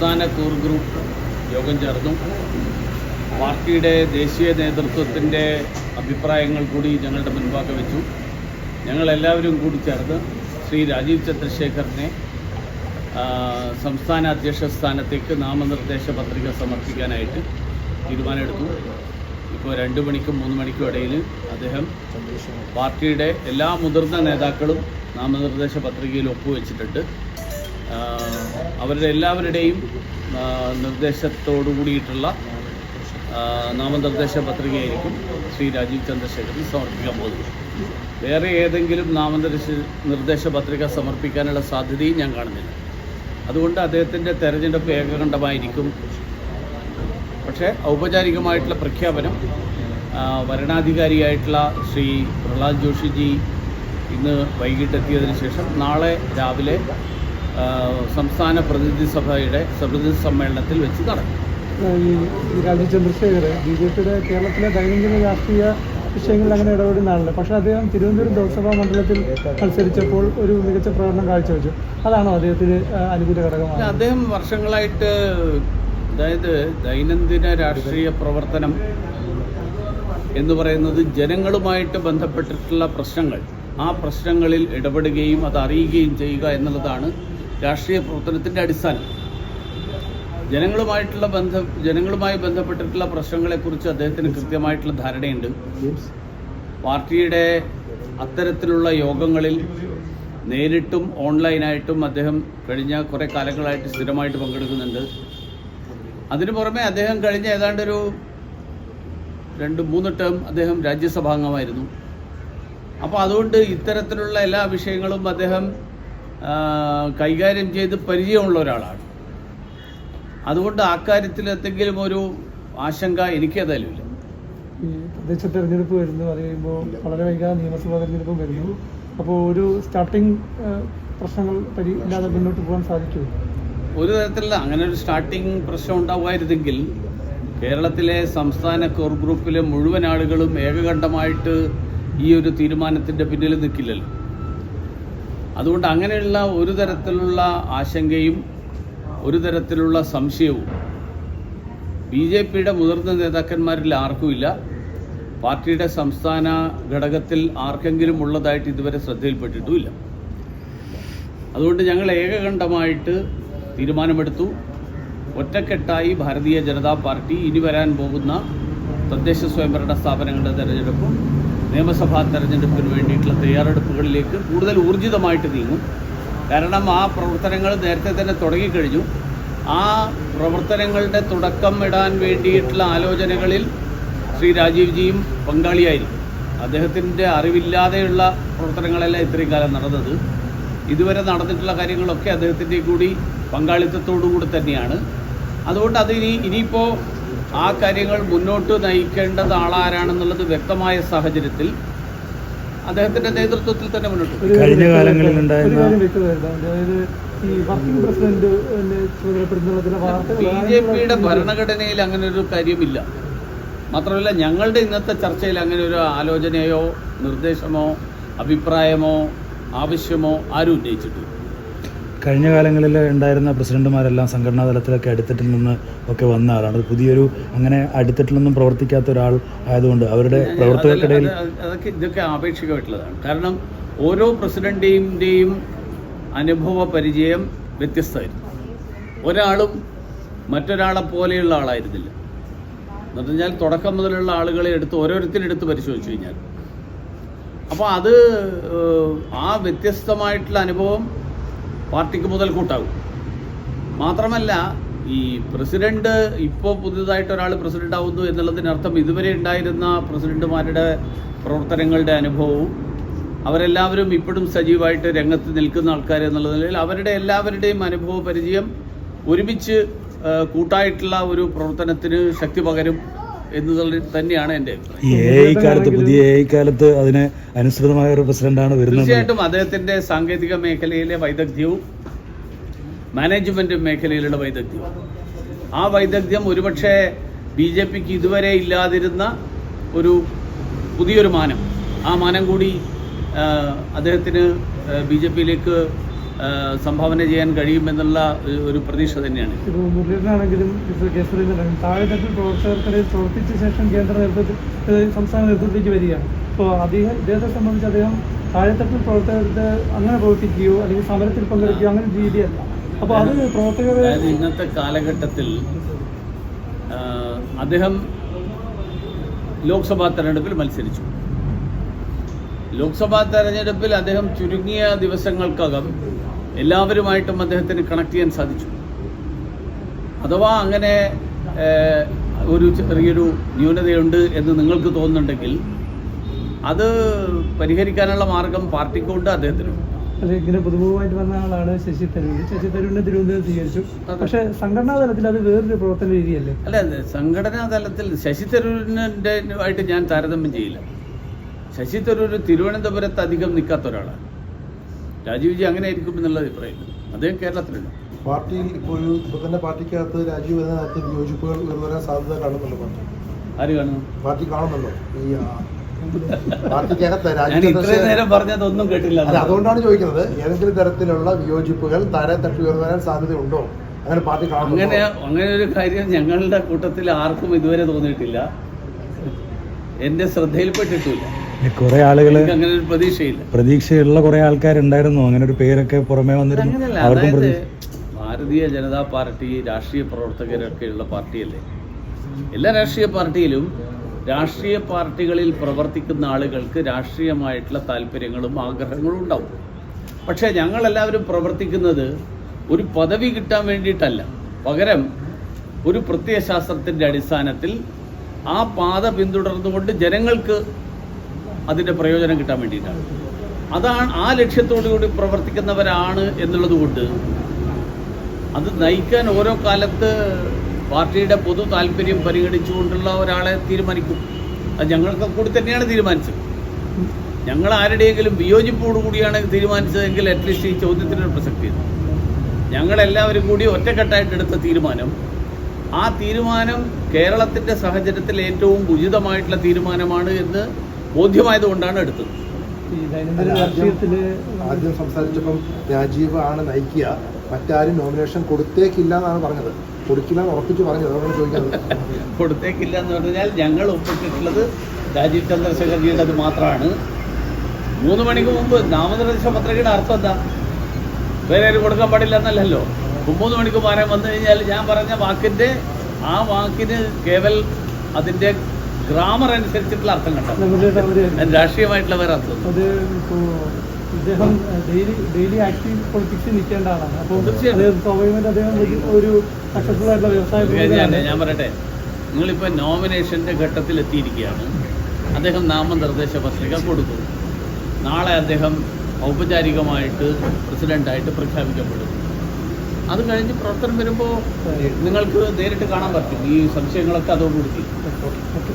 സംസ്ഥാന core group യോഗം ചേർന്നു. പാർട്ടിയുടെ ദേശീയ നേതൃത്വത്തിന്റെ അഭിപ്രായങ്ങൾ കൂടി ഞങ്ങളുടെ മുൻപാകെ വെച്ചു. ഞങ്ങളെല്ലാവരും കൂടി ചേർന്ന് ശ്രീ രാജീവ് ചന്ദ്രശേഖറിനെ സംസ്ഥാന അധ്യക്ഷ സ്ഥാനത്തേക്ക് നാമനിർദ്ദേശ പത്രിക സമർപ്പിക്കാനായിട്ട് തീരുമാനമെടുത്തു. ഇപ്പോൾ രണ്ട് മണിക്കും മൂന്ന് മണിക്കും ഇടയിൽ അദ്ദേഹം പാർട്ടിയുടെ എല്ലാ മുതിർന്ന നേതാക്കളും നാമനിർദ്ദേശ പത്രികയിൽ ഒപ്പുവെച്ചിട്ടുണ്ട്. അവരുടെ എല്ലാവരുടെയും നിർദ്ദേശത്തോടു കൂടിയിട്ടുള്ള നാമനിർദ്ദേശ പത്രികയായിരിക്കും ശ്രീ രാജീവ് ചന്ദ്രശേഖരൻ സമർപ്പിക്കാൻ പോകുന്നത്. വേറെ ഏതെങ്കിലും നാമനിർദ്ദേശ നിർദ്ദേശ പത്രിക സമർപ്പിക്കാനുള്ള സാധ്യതയും ഞാൻ കാണുന്നില്ല. അതുകൊണ്ട് അദ്ദേഹത്തിന്റെ തെരഞ്ഞെടുപ്പ് ഏകകണ്ഠമായിരിക്കും. പക്ഷേ ഔപചാരികമായിട്ടുള്ള പ്രഖ്യാപനം വരണാധികാരിയായിട്ടുള്ള ശ്രീ പ്രഹ്ലാദ് ജോഷിജി ഇന്ന് വൈകിട്ടെത്തിയതിനു ശേഷം നാളെ രാവിലെ സംസ്ഥാന പ്രതിനിധി സഭയുടെ പ്രതിനിധി സമ്മേളനത്തിൽ വെച്ച് നടക്കും. ഈ രാജീവ് ചന്ദ്രശേഖർ ബി ജെ പിയുടെ കേരളത്തിലെ ദൈനംദിന രാഷ്ട്രീയ വിഷയങ്ങളിൽ അങ്ങനെ ഇടപെടുന്ന ആളല്ല പക്ഷേ അദ്ദേഹം തിരുവനന്തപുരം ലോക്സഭാ മണ്ഡലത്തിൽ മത്സരിച്ചപ്പോൾ ഒരു മികച്ച പ്രകടനം കാഴ്ചവെച്ചു. അതാണോ അദ്ദേഹത്തിന് അനുകൂല ഘടകം ഘടകമാണ് അദ്ദേഹം വർഷങ്ങളായിട്ട് അതായത് ദൈനംദിന രാഷ്ട്രീയ പ്രവർത്തനം എന്ന് പറയുന്നത് ജനങ്ങളുമായിട്ട് ബന്ധപ്പെട്ടിട്ടുള്ള പ്രശ്നങ്ങൾ. ആ പ്രശ്നങ്ങളിൽ ഇടപെടുകയും അത് അറിയുകയും ചെയ്യുക എന്നുള്ളതാണ് രാഷ്ട്രീയ പ്രവർത്തനത്തിന്റെ അടിസ്ഥാനം. ജനങ്ങളുമായിട്ടുള്ള ബന്ധം ജനങ്ങളുമായി ബന്ധപ്പെട്ടിട്ടുള്ള പ്രശ്നങ്ങളെക്കുറിച്ച് അദ്ദേഹത്തിന് കൃത്യമായിട്ടുള്ള ധാരണയുണ്ട്. പാർട്ടിയുടെ അത്തരത്തിലുള്ള യോഗങ്ങളിൽ നേരിട്ടും ഓൺലൈനായിട്ടും അദ്ദേഹം കഴിഞ്ഞ കുറേ കാലങ്ങളായിട്ട് സ്ഥിരമായിട്ട് പങ്കെടുക്കുന്നുണ്ട്. അതിനു പുറമെ അദ്ദേഹം കഴിഞ്ഞ ഏതാണ്ടൊരു രണ്ട് മൂന്ന് ടേം അദ്ദേഹം രാജ്യസഭാംഗമായിരുന്നു. അപ്പോൾ അതുകൊണ്ട് ഇത്തരത്തിലുള്ള എല്ലാ വിഷയങ്ങളും അദ്ദേഹം കൈകാര്യം ചെയ്ത് പരിചയമുള്ള ഒരാളാണ്. അതുകൊണ്ട് ആ കാര്യത്തിൽ എന്തെങ്കിലും ഒരു ആശങ്ക എനിക്ക് ഏതായാലും ഇല്ല. ഈ തദ്ദേശ തെരഞ്ഞെടുപ്പ് വരുന്നു അത് കഴിയുമ്പോൾ വളരെ വൈകാതെ നിയമസഭാ തെരഞ്ഞെടുപ്പും വരുന്നു. അപ്പോൾ ഒരു സ്റ്റാർട്ടിങ് പ്രശ്നങ്ങൾ പരി ഇല്ലാതെ മുന്നോട്ട് പോകാൻ സാധിക്കും ഒരു തരത്തിലല്ല അങ്ങനെ ഒരു സ്റ്റാർട്ടിങ് പ്രശ്നം ഉണ്ടാവുമായിരുന്നെങ്കിൽ കേരളത്തിലെ സംസ്ഥാന കോർ ഗ്രൂപ്പിലെ മുഴുവൻ ആളുകളും ഏകകണ്ഠമായിട്ട് ഈ ഒരു തീരുമാനത്തിന്റെ പിന്നിൽ നിൽക്കില്ലല്ലോ. അതുകൊണ്ട് അങ്ങനെയുള്ള ഒരു തരത്തിലുള്ള ആശങ്കയും ഒരു തരത്തിലുള്ള സംശയവും ബി ജെ പിയുടെ മുതിർന്ന നേതാക്കന്മാരിൽ ആർക്കുമില്ല പാർട്ടിയുടെ സംസ്ഥാന ഘടകത്തിൽ ആർക്കെങ്കിലും ഉള്ളതായിട്ട് ഇതുവരെ ശ്രദ്ധയിൽപ്പെട്ടിട്ടുമില്ല. അതുകൊണ്ട് ഞങ്ങൾ ഏകകണ്ഠമായിട്ട് തീരുമാനമെടുത്തു. ഒറ്റക്കെട്ടായി ഭാരതീയ ജനതാ പാർട്ടി ഇനി വരാൻ പോകുന്ന തദ്ദേശ സ്വയംഭരണ സ്ഥാപനങ്ങളുടെ തെരഞ്ഞെടുപ്പും നിയമസഭാ തെരഞ്ഞെടുപ്പിന് വേണ്ടിയിട്ടുള്ള തയ്യാറെടുപ്പുകളിലേക്ക് കൂടുതൽ ഊർജിതമായിട്ട് നീങ്ങും. കാരണം ആ പ്രവർത്തനങ്ങൾ നേരത്തെ തന്നെ തുടങ്ങിക്കഴിഞ്ഞു. ആ പ്രവർത്തനങ്ങളുടെ തുടക്കം ഇടാൻ വേണ്ടിയിട്ടുള്ള ആലോചനകളിൽ ശ്രീ രാജീവ്ജിയും പങ്കാളിയായിരിക്കും. അദ്ദേഹത്തിന്റെ അറിവില്ലാതെയുള്ള പ്രവർത്തനങ്ങളല്ല ഇത്രയും കാലം നടന്നത്. ഇതുവരെ നടന്നിട്ടുള്ള കാര്യങ്ങളൊക്കെ അദ്ദേഹത്തിന്റെ കൂടി പങ്കാളിത്തത്തോടു കൂടി തന്നെയാണ്. അതുകൊണ്ട് അത് ഇനി ഇനിയിപ്പോൾ ആ കാര്യങ്ങൾ മുന്നോട്ട് നയിക്കേണ്ടത് ആളാരാണെന്നുള്ളത് വ്യക്തമായ സാഹചര്യത്തിൽ അദ്ദേഹത്തിന്റെ നേതൃത്വത്തിൽ തന്നെ മുന്നോട്ട് കഴിഞ്ഞ കാലങ്ങളിൽ അതായത് ഈ വർക്കിംഗ് പ്രസിഡന്റ് ചുമതലപ്പെടുത്തുന്ന ചില വാർത്തകൾ ബി ജെ പിയുടെ ഭരണഘടനയിൽ അങ്ങനെ ഒരു കാര്യമില്ല. മാത്രമല്ല ഞങ്ങളുടെ ഇന്നത്തെ ചർച്ചയിൽ അങ്ങനെ ഒരു ആലോചനയോ നിർദ്ദേശമോ അഭിപ്രായമോ ആവശ്യമോ ആരും ഉന്നയിച്ചിട്ടില്ല. കഴിഞ്ഞ കാലങ്ങളിൽ ഉണ്ടായിരുന്ന പ്രസിഡന്റുമാരെല്ലാം സംഘടനാ തലത്തിലൊക്കെ അടുത്തിട്ടിൽ നിന്ന് ഒക്കെ വന്ന ആളാണ്. അത് പുതിയൊരു അങ്ങനെ അടിത്തട്ടിലൊന്നും പ്രവർത്തിക്കാത്ത ഒരാൾ ആയതുകൊണ്ട് അവരുടെ പ്രവർത്തകർക്കിടയിൽ അതൊക്കെ ഇതൊക്കെ ആപേക്ഷികമായിട്ടുള്ളതാണ്. കാരണം ഓരോ പ്രസിഡന്റിന്റെയും അനുഭവ പരിചയം വ്യത്യസ്തമായിരുന്നു. ഒരാളും മറ്റൊരാളെ പോലെയുള്ള ആളായിരുന്നില്ല. എന്ന് പറഞ്ഞാൽ തുടക്കം മുതലുള്ള ആളുകളെ എടുത്ത് ഓരോരുത്തരെടുത്ത് പരിശോധിച്ചു കഴിഞ്ഞാൽ. അപ്പോൾ അത് ആ വ്യത്യസ്തമായിട്ടുള്ള അനുഭവം പാർട്ടിക്ക് മുതൽ കൂട്ടാകും മാത്രമല്ല ഈ പ്രസിഡന്റ് ഇപ്പോൾ പുതിയതായിട്ട് ഒരാൾ പ്രസിഡന്റ് ആവുന്നു എന്നുള്ളതിനർത്ഥം ഇതുവരെ ഉണ്ടായിരുന്ന പ്രസിഡന്റുമാരുടെ പ്രവർത്തനങ്ങളുടെ അനുഭവവും അവരെല്ലാവരും ഇപ്പോഴും സജീവമായിട്ട് രംഗത്ത് നിൽക്കുന്ന ആൾക്കാർ എന്നുള്ള നിലയിൽ അവരുടെ എല്ലാവരുടെയും അനുഭവ പരിചയം ഒരുമിച്ച് കൂട്ടായിട്ടുള്ള ഒരു പ്രവർത്തനത്തിന് ശക്തി പകരും എന്നുള്ളത് തന്നെയാണ് എന്റെ അഭിപ്രായം. കാലത്ത് പുതിയ കാലത്ത് അതിന് അനുസൃതമായ ഒരു പ്രസിഡന്റാണ് വരുന്നത്. തീർച്ചയായിട്ടും അദ്ദേഹത്തിന്റെ സാങ്കേതിക മേഖലയിലെ വൈദഗ്ധ്യവും മാനേജ്മെന്റ് മേഖലയിലുള്ള വൈദഗ്ധ്യവും. ആ വൈദഗ്ധ്യം ഒരുപക്ഷെ ബി ജെ പിക്ക് ഇതുവരെ ഇല്ലാതിരുന്ന ഒരു പുതിയൊരു മാനം. ആ മാനം കൂടി അദ്ദേഹത്തിന് ബി ജെ പിയിലേക്ക് സംഭാവന ചെയ്യാൻ കഴിയുമെന്നുള്ള ഒരു- പ്രതീക്ഷ തന്നെയാണ്. ഇപ്പോൾ മുരളീധരനാണെങ്കിലും താഴെത്തട്ടിൽ പ്രവർത്തകർക്കിടയിൽ പ്രവർത്തിച്ച ശേഷം കേന്ദ്ര നേതൃത്വത്തിൽ സംസ്ഥാന നേതൃത്വത്തിലേക്ക് വരികയാണ്. അപ്പോൾ അദ്ദേഹം ഇദ്ദേഹത്തെ സംബന്ധിച്ച് അദ്ദേഹം താഴെത്തട്ടിൽ പ്രവർത്തകരുടെ അങ്ങനെ പ്രവർത്തിക്കുകയോ അല്ലെങ്കിൽ സമരത്തിൽ പങ്കെടുക്കുകയോ അങ്ങനെ രീതിയല്ല. അപ്പോൾ അത് പ്രവർത്തകരെ ഇന്നത്തെ കാലഘട്ടത്തിൽ അദ്ദേഹം ലോക്സഭാ തെരഞ്ഞെടുപ്പിൽ മത്സരിച്ചു. ലോക്സഭാ തെരഞ്ഞെടുപ്പിൽ അദ്ദേഹം ചുരുങ്ങിയ ദിവസങ്ങൾക്കകം എല്ലാവരുമായിട്ടും അദ്ദേഹത്തിന് കണക്ട് ചെയ്യാൻ സാധിച്ചു. അഥവാ അങ്ങനെ ഒരു ചെറിയൊരു ന്യൂനതയുണ്ട് എന്ന് നിങ്ങൾക്ക് തോന്നുന്നുണ്ടെങ്കിൽ അത് പരിഹരിക്കാനുള്ള മാർഗം പാർട്ടിക്കുണ്ട് അദ്ദേഹത്തിനുണ്ട് അല്ലെ ഇങ്ങനെ പുതുമുഖമായിട്ട് വന്ന ആളാണ് ശശി തരൂർ ശശി തരൂരിനെ തിരുവനന്തപുരം സ്വീകരിച്ചു. അതെ. പക്ഷേ സംഘടനാ തലത്തിൽ അത് വേറൊരു പ്രവർത്തന രീതിയല്ലേ? അല്ല അത് സംഘടനാ തലത്തിൽ ശശി തരൂരിന്റെ ആയിട്ട് ഞാൻ താരതമ്യം ചെയ്യില്ല. ശശി തരൂർ തിരുവനന്തപുരത്ത് അധികം നിൽക്കാത്ത ഒരാളാണ്. രാജീവ് ജി അങ്ങനെ ആയിരിക്കും എന്നുള്ള അഭിപ്രായം. അദ്ദേഹം കേരളത്തിലുണ്ട് പാർട്ടിയിൽ ഇപ്പോൾ ഒരു ഇപ്പോൾ തന്നെ പാർട്ടിക്കകത്ത് രാജീവ് വരുന്നതിനകത്ത് വിയോജിപ്പുകൾ ഉയർന്നുവരാൻ സാധ്യത കാണുന്നുണ്ട് പാർട്ടി? ആര് കാണുന്നു? പാർട്ടി കാണുന്നുണ്ടോ? ഈ പാർട്ടിക്കകത്ത് രാജീവ് കേട്ടില്ല അതുകൊണ്ടാണ് ചോദിക്കുന്നത് ഏതെങ്കിലും തരത്തിലുള്ള വിയോജിപ്പുകൾ താരെ തട്ടി ഉയർന്നുവരാൻ സാധ്യതയുണ്ടോ? അങ്ങനെ പാർട്ടി അങ്ങനെ അങ്ങനെ ഒരു കാര്യം ഞങ്ങളുടെ കൂട്ടത്തിൽ ആർക്കും ഇതുവരെ തോന്നിയിട്ടില്ല. എന്റെ ശ്രദ്ധയിൽപ്പെട്ടിട്ടില്ല. കുറെ ആളുകൾ അങ്ങനെ ഒരു പ്രതീക്ഷയില്ല. പ്രതീക്ഷയുള്ള കുറെ ആൾക്കാരുണ്ടായിരുന്നു. അങ്ങനെ ഒരു പേരൊക്കെ പുറമേ വന്നിരുന്നു. അങ്ങനെയല്ല അവർക്കും അതായത് പ്രതീക്ഷ ഭാരതീയ ജനതാ പാർട്ടി രാഷ്ട്രീയ പ്രവർത്തകരൊക്കെയുള്ള പാർട്ടിയല്ലേ? എല്ലാ രാഷ്ട്രീയ പാർട്ടിയിലും രാഷ്ട്രീയ പാർട്ടികളിൽ പ്രവർത്തിക്കുന്ന ആളുകൾക്ക് രാഷ്ട്രീയമായിട്ടുള്ള താല്പര്യങ്ങളും ആഗ്രഹങ്ങളും ഉണ്ടാവും. പക്ഷേ ഞങ്ങളെല്ലാവരും പ്രവർത്തിക്കുന്നത് ഒരു പദവി കിട്ടാൻ വേണ്ടിയിട്ടല്ല. പകരം ഒരു പ്രത്യയശാസ്ത്രത്തിന്റെ അടിസ്ഥാനത്തിൽ ആ പാത പിന്തുടർന്നുകൊണ്ട് ജനങ്ങൾക്ക് അതിന്റെ പ്രയോജനം കിട്ടാൻ വേണ്ടിയിട്ടാണ്. അതാണ് ആ ലക്ഷ്യത്തോടു കൂടി പ്രവർത്തിക്കുന്നവരാണ് എന്നുള്ളത് കൊണ്ട് അത് നയിക്കാൻ ഓരോ കാലത്ത് പാർട്ടിയുടെ പൊതു താല്പര്യം പരിഗണിച്ചുകൊണ്ടുള്ള ഒരാളെ തീരുമാനിക്കും. അത് ഞങ്ങൾക്ക് കൂടി തന്നെയാണ് തീരുമാനിച്ചത്. ഞങ്ങൾ ആരുടെയെങ്കിലും വിയോജിപ്പോടുകൂടിയാണ് തീരുമാനിച്ചതെങ്കിൽ അറ്റ്ലീസ്റ്റ് ഈ ചോദ്യത്തിനൊരു പ്രസക്തിയുണ്ട് ഞങ്ങളെല്ലാവരും കൂടി ഒറ്റക്കെട്ടായിട്ട് എടുത്ത തീരുമാനം ആ തീരുമാനം കേരളത്തിന്റെ സാഹചര്യത്തിൽ ഏറ്റവും ഉചിതമായിട്ടുള്ള തീരുമാനമാണ് എന്ന് ബോധ്യമായതുകൊണ്ടാണ് എടുത്തത്. ആദ്യം സംസാരിച്ചപ്പം രാജീവ് ആണ് നയിക്കുക. മറ്റാരും നോമിനേഷൻ കൊടുത്തേക്കില്ല എന്നാണ് പറഞ്ഞത്. കൊടുക്കില്ല എന്ന് ഉറപ്പിച്ച് പറഞ്ഞത്. അതുകൊണ്ട് ചോദിക്കുന്നത് കൊടുത്തേക്കില്ല എന്ന് പറഞ്ഞാൽ ഞങ്ങൾ ഒപ്പിട്ടിട്ടുള്ളത് രാജീവ് ചന്ദ്രശേഖർജിയുടേത് മാത്രമാണ്. മൂന്ന് മണിക്ക് മുമ്പ് നാമനിർദ്ദേശ പത്രികയുടെ അർത്ഥം എന്താ? വേറെ ആരും കൊടുക്കാൻ പാടില്ല എന്നല്ലല്ലോ. മൂന്ന് മണിക്ക് മാറാൻ വന്നു കഴിഞ്ഞാൽ ഞാൻ പറഞ്ഞ വാക്കിന്റെ ആ വാക്കിന് കേവൽ അതിന്റെ ഗ്രാമർ അനുസരിച്ചിട്ടുള്ള അർത്ഥം കണ്ടോ? രാഷ്ട്രീയമായിട്ടുള്ള വേറെ അർത്ഥം. ഇദ്ദേഹം ഡെയിലി ഡെയിലി ആക്റ്റീവ് പൊളിറ്റിക്സിൽ നിൽക്കേണ്ട ആളാണ്. അപ്പോൾ തീർച്ചയായും. അദ്ദേഹം സ്വാഭാവികമായിട്ട് അദ്ദേഹം ഒരു- സക്സസ്ഫുൾ ആയിട്ടുള്ള വ്യവസായ. ഞാൻ- ഞാൻ പറയട്ടെ. നിങ്ങളിപ്പോൾ നോമിനേഷന്റെ ഘട്ടത്തിൽ എത്തിയിരിക്കുകയാണ് അദ്ദേഹം നാമനിർദ്ദേശ പത്രിക കൊടുക്കും. നാളെ അദ്ദേഹം ഔപചാരികമായിട്ട് പ്രസിഡന്റായിട്ട് പ്രഖ്യാപിക്കപ്പെടും. അത് കഴിഞ്ഞ് പ്രവർത്തനം വരുമ്പോൾ നിങ്ങൾക്ക് നേരിട്ട് കാണാൻ പറ്റും. ഈ സംശയങ്ങളൊക്കെ അതോടുകൂടി. തീരും. ഓക്കെ